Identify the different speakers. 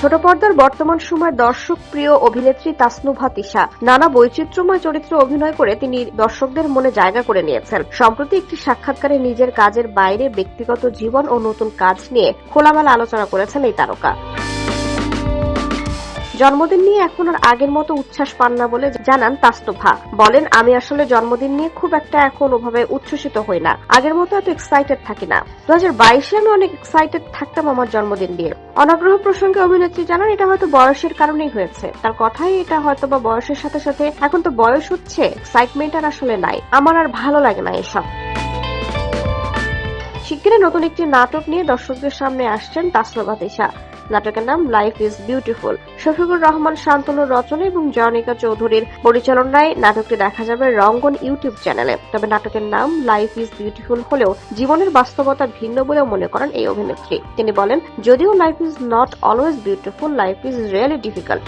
Speaker 1: ছোট পর্দার বর্তমান সময় দর্শক প্রিয় অভিনেত্রী তাসনুভা তিশা নানা বৈচিত্র্যময় চরিত্রে অভিনয় করে তিনি দর্শকদের মনে জায়গা করে নিয়েছেন। সম্প্রতি একটি সাক্ষাৎকারে নিজের কাজের বাইরে ব্যক্তিগত জীবন ও নতুন কাজ নিয়ে খোলামেলা আলোচনা করেছেন এই তারকা। জন্মদিন নিয়ে এখন আর আগের মতো উচ্ছ্বাস পান না বলে জানান তাস্তভা বলেন, আমি আসলে জন্মদিন নিয়ে খুব একটা এখন ওভাবে উচ্ছ্বসিত হই না। আগের মতো এত এক্সাইটেড থাকি না। দু হাজার বাইশে আমি অনেক এক্সাইটেড থাকতাম আমার জন্মদিন নিয়ে। অনাগ্রহ প্রসঙ্গে অভিনেত্রী জানান, এটা হয়তো বয়সের কারণেই হয়েছে। তার কথাই এটা হয়তো বা বয়সের সাথে সাথে এখন তো বয়স হচ্ছে এক্সাইটমেন্ট আর আসলে নাই। আমার আর ভালো লাগে না এসব। শিগগিরই নতুন একটি নাটক নিয়ে দর্শকদের সামনে আসছেন তাসরবা তিশা। নাটকের নাম life is beautiful Shafiqur Rahman শান্তনুর রচনা এবং জয়নিকা চৌধুরীর পরিচালনায় নাটকটি দেখা যাবে রঙ্গন ইউটিউব চ্যানেলে। তবে নাটকের নাম লাইফ ইজ বিউটিফুল হলেও জীবনের বাস্তবতা ভিন্ন বলেও মনে করেন এই অভিনেত্রী। তিনি বলেন, যদিও life is not always beautiful life is really difficult